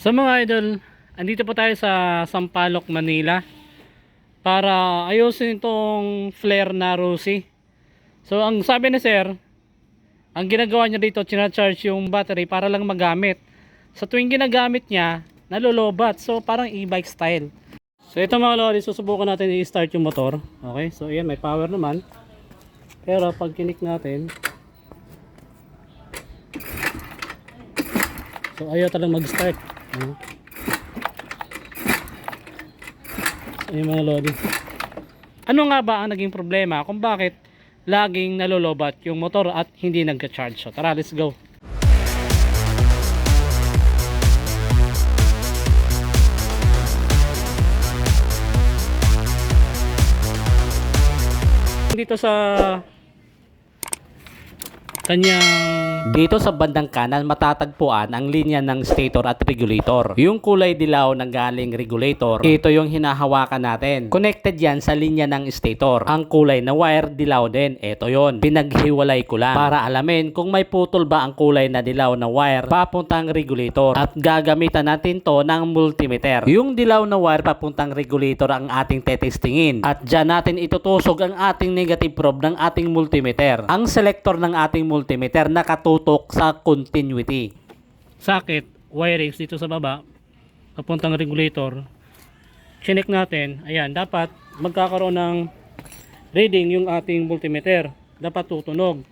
So mga idol, andito po tayo sa Sampaloc, Manila para ayusin itong flare na Rusi. So ang sabi ni sir, ang ginagawa niya dito, charge yung battery para lang magamit. Sa tuwing ginagamit niya, nalolobat. So parang e-bike style. So ito mga lodi, susubukan natin i-start yung motor. Okay, so ayan, may power naman. Pero pag kinik natin, so ayaw talagang mag-start. Ano? Ayun mga lodi. Ano nga ba ang naging problema kung bakit laging nalolobat yung motor at hindi nagka-charge? So tara, let's go. Dito sa kanyang dito sa bandang kanan matatagpuan ang linya ng stator at regulator. Yung kulay dilaw na galing regulator, ito yung hinahawakan natin. Connected yan sa linya ng stator. Ang kulay na wire dilaw din, ito yon. Pinaghiwalay ko lang para alamin kung may putol ba ang kulay na dilaw na wire papuntang regulator at gagamitan natin to ng multimeter. Yung dilaw na wire papuntang regulator ang ating tetestingin at dyan natin itutusog ang ating negative probe ng ating multimeter. Ang selector ng ating multimeter nakatutok sa continuity. Sakit, wirings dito sa baba, papuntang regulator. Chinek natin, ayan, dapat magkakaroon ng reading yung ating multimeter. Dapat tutunog.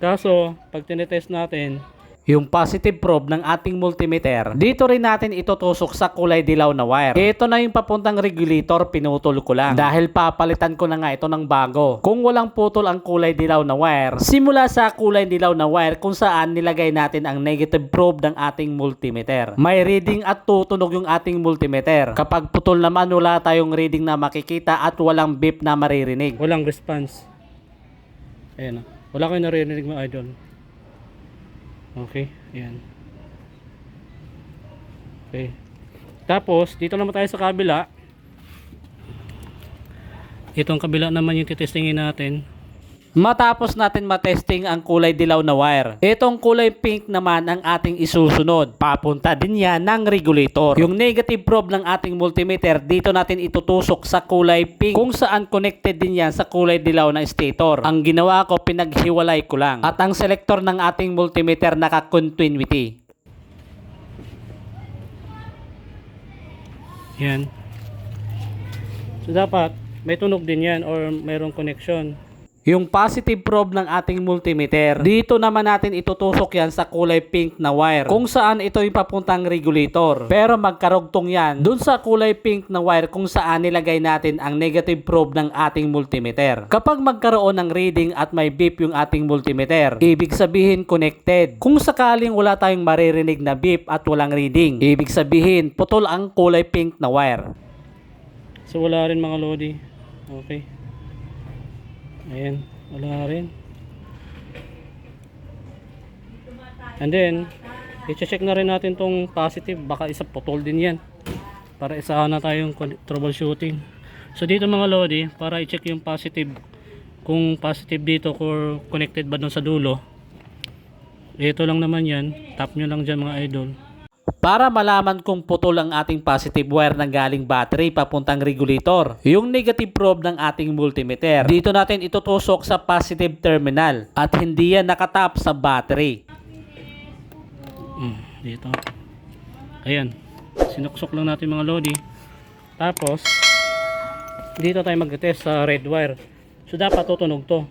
Kaso, pag tinetest natin, yung positive probe ng ating multimeter, dito rin natin itutusok sa kulay dilaw na wire. Ito na yung papuntang regulator, pinutol ko lang. Dahil papalitan ko na nga ito ng bago. Kung walang putol ang kulay dilaw na wire, simula sa kulay dilaw na wire kung saan nilagay natin ang negative probe ng ating multimeter. May reading at tutunog yung ating multimeter. Kapag putol naman, wala tayong reading na makikita at walang beep na maririnig. Walang response. Ayan na. Wala kayong naririnig mga idol. Okay, ayan. Okay. Tapos, dito naman tayo sa kabila. Itong kabila naman yung titestingin natin. Matapos natin matesting ang kulay dilaw na wire, itong kulay pink naman ang ating isusunod. Papunta din yan ng regulator. Yung negative probe ng ating multimeter, dito natin itutusok sa kulay pink kung saan connected din yan sa kulay dilaw na stator. Ang ginawa ko, pinaghiwalay ko lang. At ang selector ng ating multimeter naka-continuity. Yan. So dapat may tunog din yan or mayroong connection. Yung positive probe ng ating multimeter, dito naman natin itutusok yan sa kulay pink na wire kung saan ito yung papuntang regulator. Pero magkarugtong yan dun sa kulay pink na wire kung saan nilagay natin ang negative probe ng ating multimeter. Kapag magkaroon ng reading at may beep yung ating multimeter, ibig sabihin connected. Kung sakaling wala tayong maririnig na beep at walang reading, ibig sabihin putol ang kulay pink na wire. So wala rin mga lodi. Okay. Ayan, wala rin. And then, i-check na rin natin tong positive. Baka isa putol din yan. Para isahan na tayong troubleshooting. So dito mga lodi, para i-check yung positive. Kung positive dito or connected ba dun sa dulo. Ito lang naman yan. Tap nyo lang dyan mga idol. Para malaman kung putol ang ating positive wire ng galing battery papuntang regulator, yung negative probe ng ating multimeter, dito natin itutusok sa positive terminal at hindi yan nakatap sa battery. Hmm, dito. Ayan. Sinuksok lang natin mga lodi. Tapos, dito tayo mag-test sa red wire. So, dapat tutunog to.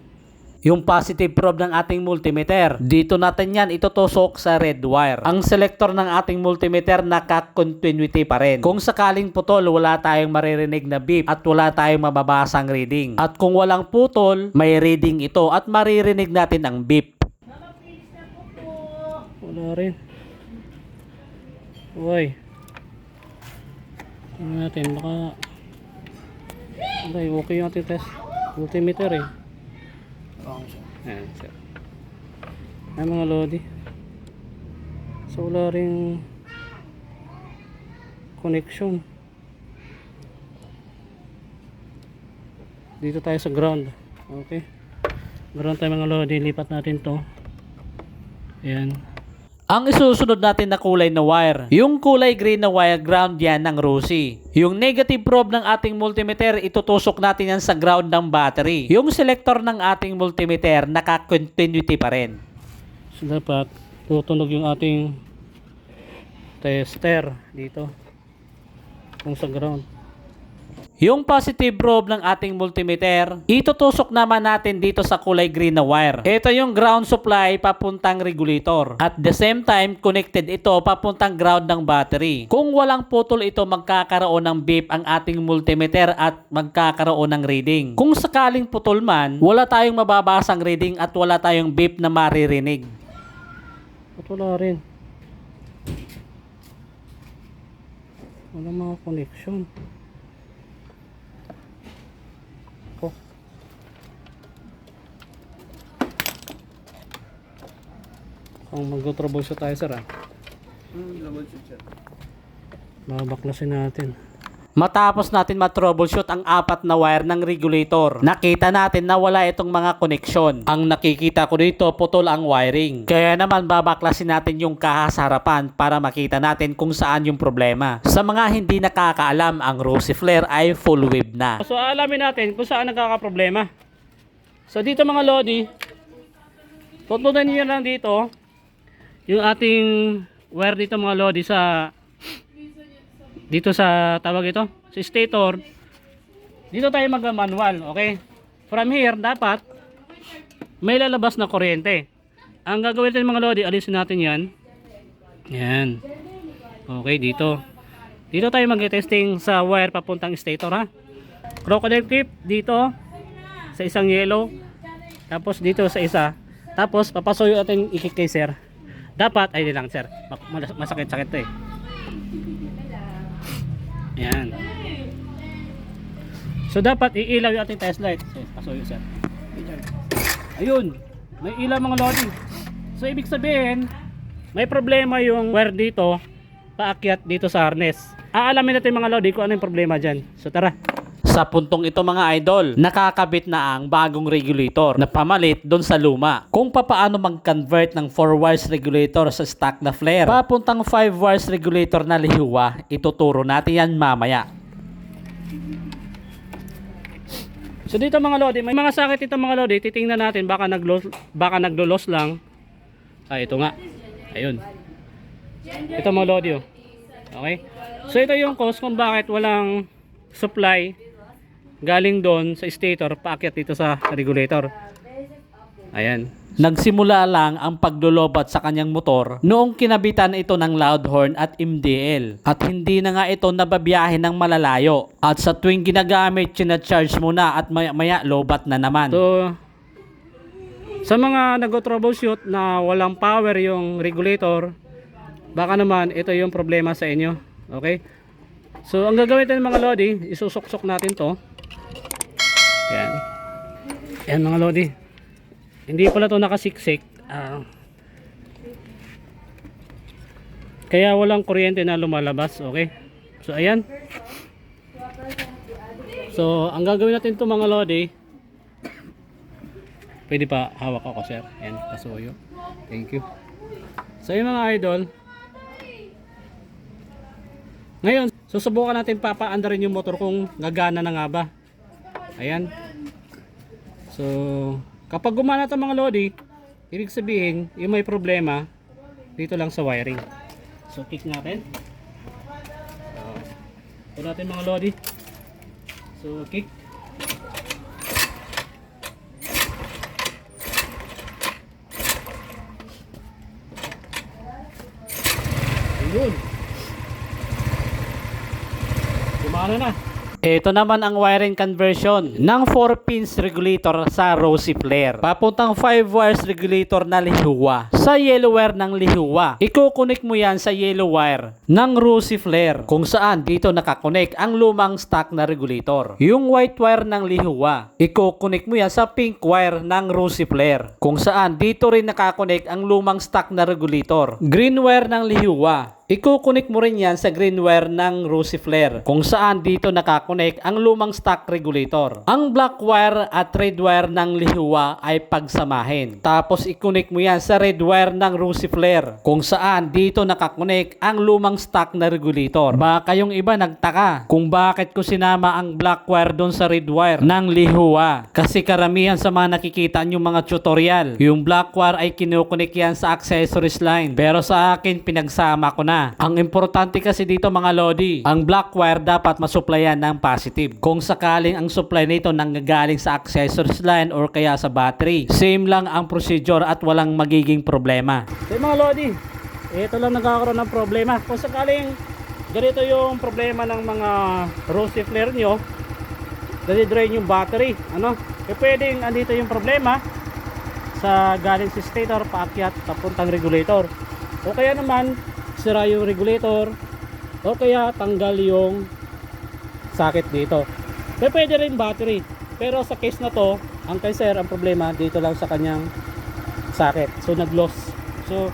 Yung positive probe ng ating multimeter, dito natin yan itutusok sa red wire. Ang selector ng ating multimeter naka-continuity pa rin. Kung sakaling putol, wala tayong maririnig na beep at wala tayong mababasang reading. At kung walang putol, may reading ito at maririnig natin ang beep. Wala rin. Uy. Tingnan natin, baka... Okay, okay yung ating test. Multimeter eh. Ayan, sir. Ay mga lodi. So wala ring connection. Dito tayo sa ground. Okay. Ground tayo mga lodi. Lipat natin to. Ayan. Ang isusunod natin na kulay na wire, yung kulay green na wire ground yan ng Rusi. Yung negative probe ng ating multimeter, itutusok natin yan sa ground ng battery. Yung selector ng ating multimeter, naka-continuity pa rin. So, dapat tutunog yung ating tester dito kung sa ground. Yung positive probe ng ating multimeter, itutusok naman natin dito sa kulay green na wire. Ito yung ground supply papuntang regulator. At the same time, connected ito papuntang ground ng battery. Kung walang putol ito, magkakaroon ng beep ang ating multimeter at magkakaroon ng reading. Kung sakaling putol man, wala tayong mababasang reading at wala tayong beep na maririnig. At wala rin. Wala mga connection. Kung mag-troubleshoot tayo sir ah. Babaklasin natin. Matapos natin matroubleshoot ang apat na wire ng regulator, nakita natin na wala itong mga koneksyon. Ang nakikita ko dito, putol ang wiring. Kaya naman babaklasin natin yung kaha sa harapan para makita natin kung saan yung problema. Sa mga hindi nakakaalam, ang Rosy Flare ay full wave na. So alamin natin kung saan nagkakaproblema. So dito mga lodi, tutunan niyo lang dito yung ating wire dito mga lodi sa dito sa tawag ito? Sa stator dito tayo mag manual okay? From here dapat may lalabas na kuryente. Ang gagawin natin mga lodi alisin natin yan. Yan. Okay dito. Dito tayo mag testing sa wire papuntang stator ha? Crocodile clip dito sa isang yellow. Tapos dito sa isa. Tapos papasoy natin ikik kay sir dapat ay lang sir Ma- masakit sakit to eh Ayan. So dapat iilaw yung ating test light. So, pasuyo sir. Ayun. May ilaw mga lodi. So ibig sabihin, may problema yung wire dito paakyat dito sa harness. Aalamin natin mga lodi kung ano yung problema dyan. So tara. Sa puntong ito mga idol, nakakabit na ang bagong regulator na pamalit doon sa luma. Kung papaano mag-convert ng 4 wires regulator sa stock na flare, papuntang 5 wires regulator na lihuwa, ituturo natin yan mamaya. So dito mga lodi, may mga sakit dito mga lodi, titingnan natin baka naglos baka naglolos lang. Ah, ito nga. Ayun. Ito mga lodi oh. Okay? So ito yung cause kung bakit walang supply galing doon sa stator paakyat dito sa regulator. Ayan. Nagsimula lang ang paglulubat sa kanyang motor noong kinabitan ito ng loud horn at MDL. At hindi na nga ito nababiyahe ng malalayo. At sa tuwing ginagamit, charge mo na at maya maya lobat na naman. So, sa mga nag-troubleshoot na walang power yung regulator, baka naman ito yung problema sa inyo. Okay? So, ang gagawin natin mga lodi, isusok-sok natin to. Yan. Yan mga lodi. Hindi pala to nakasiksik. Ah. kaya walang kuryente na lumalabas. Okay? So, ayan. So, ang gagawin natin to mga lodi, pwede pa hawak ako sir. Yan, pasuyo. Thank you. So, yung mga idol, ngayon, susubukan natin papaandarin yung motor kung gagana na nga ba. Ayan. So, kapag gumana ito mga lodi, ibig sabihin, yung may problema, dito lang sa wiring. So, kick natin. So, ito natin mga lodi. So, kick. Ayun. Gumana na. Ito naman ang wiring conversion ng 4 pins regulator sa Rosy Flare. Papuntang 5 wires regulator na lihuwa sa yellow wire ng lihuwa. Iko-connect mo yan sa yellow wire ng Rosy Flare kung saan dito nakakonect ang lumang stock na regulator. Yung white wire ng lihuwa, iko-connect mo yan sa pink wire ng Rosy Flare kung saan dito rin nakakonect ang lumang stock na regulator. Green wire ng lihuwa, Ikukunik mo rin yan sa green wire ng Rusi Flare kung saan dito nakakonek ang lumang stock regulator. Ang black wire at red wire ng lihuwa ay pagsamahin. Tapos ikunik mo yan sa red wire ng Rusi Flare kung saan dito nakakonek ang lumang stock na regulator. Baka yung iba nagtaka kung bakit ko sinama ang black wire doon sa red wire ng lihuwa. Kasi karamihan sa mga nakikita nyo mga tutorial, yung black wire ay kinukunik yan sa accessories line. Pero sa akin, pinagsama ko na. Ang importante kasi dito mga lodi, ang black wire dapat masuplayan ng positive. Kung sakaling ang supply nito nanggagaling sa accessories line or kaya sa battery, same lang ang procedure at walang magiging problema. So mga lodi, ito lang nagkakaroon ng problema. Kung sakaling ganito yung problema ng mga rosy flare nyo, nadi-drain yung battery, ano? Eh pwedeng andito yung problema sa galing sa stator paakyat papuntang regulator. O kaya naman sira yung regulator o kaya tanggal yung sakit dito. Eh pwede rin battery. Pero sa case na to, ang kay sir ang problema dito lang sa kanyang sakit. So nag-loss. So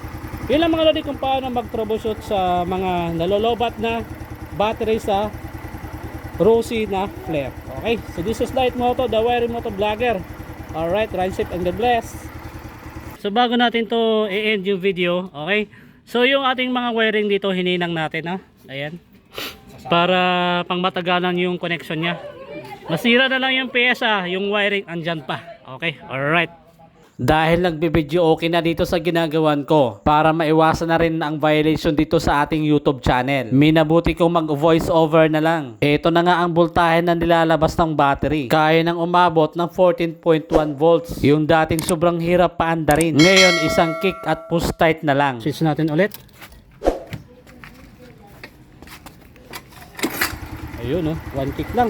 yun lang mga lodi kung paano mag-troubleshoot sa mga nalolobat na battery sa Rosy na flare. Okay, so this is Light Moto, the wiring moto vlogger. Alright, ride safe and God bless. So bago natin to i-end yung video, okay? So yung ating mga wiring dito hininang natin, ha? Ayan. Para pang matagalan yung connection niya. Masira na lang yung pyesa, yung wiring andyan pa. Okay, alright. Dahil nagbibideo okay na dito sa ginagawan ko para maiwasan na rin ang violation dito sa ating YouTube channel. Minabuti kong mag voice over na lang. Ito na nga ang voltahe na nilalabas ng battery. Kaya nang umabot ng 14.1 volts. Yung dating sobrang hirap paandarin. Ngayon isang kick at push tight na lang. Switch natin ulit. Ayun oh, one kick lang.